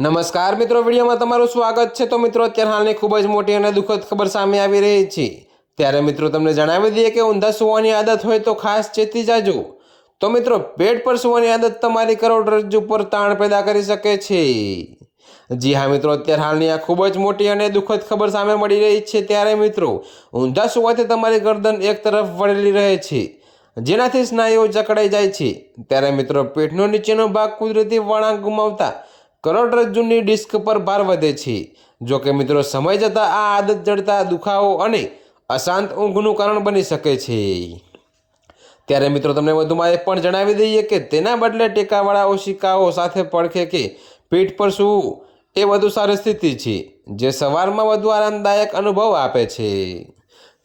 નમસ્કાર મિત્રો, વિડીયોમાં તમારું સ્વાગત છે. તો મિત્રો, અત્યારે હાલની ખૂબ જ મોટી અને દુઃખદ ખબર સામે આવી રહી છે. ત્યારે મિત્રો, તમને જણાવી દઈએ કે ઊંધા સુવાની આદત હોય તો ખાસ ચેતી જાજો. તો મિત્રો, પેટ પર સુવાની આદત તમારી કરોડરજ્જુ પર તાણ પેદા કરી શકે છે. જી હા મિત્રો, અત્યારે હાલની આ ખૂબ જ મોટી અને દુઃખદ ખબર સામે મળી રહી છે. ત્યારે મિત્રો, ઊંધા સુવાથી તમારી ગરદન એક તરફ વળેલી રહે છે. જેનાથી સ્નાયુઓ જકડાઈ જાય છે. ત્યારે મિત્રો, પેટનો નીચેનો ભાગ કુદરતી વળાંક ગુમાવતા કરોડરજ્જુની ડિસ્ક પર ભાર વધે છે. જો કે મિત્રો, સમય જતાં આ આદત જડતા દુખાવો અને અશાંત ઊંઘનું કારણ બની શકે છે. ત્યારે મિત્રો, તમને વધુમાં એ પણ જણાવી દઈએ કે તેના બદલે ટેકાવાળા ઓશિકાઓ સાથે પડખે કે પીઠ પર સૂવું એ વધુ સારી સ્થિતિ છે, જે સવારમાં વધુ આરામદાયક અનુભવ આપે છે.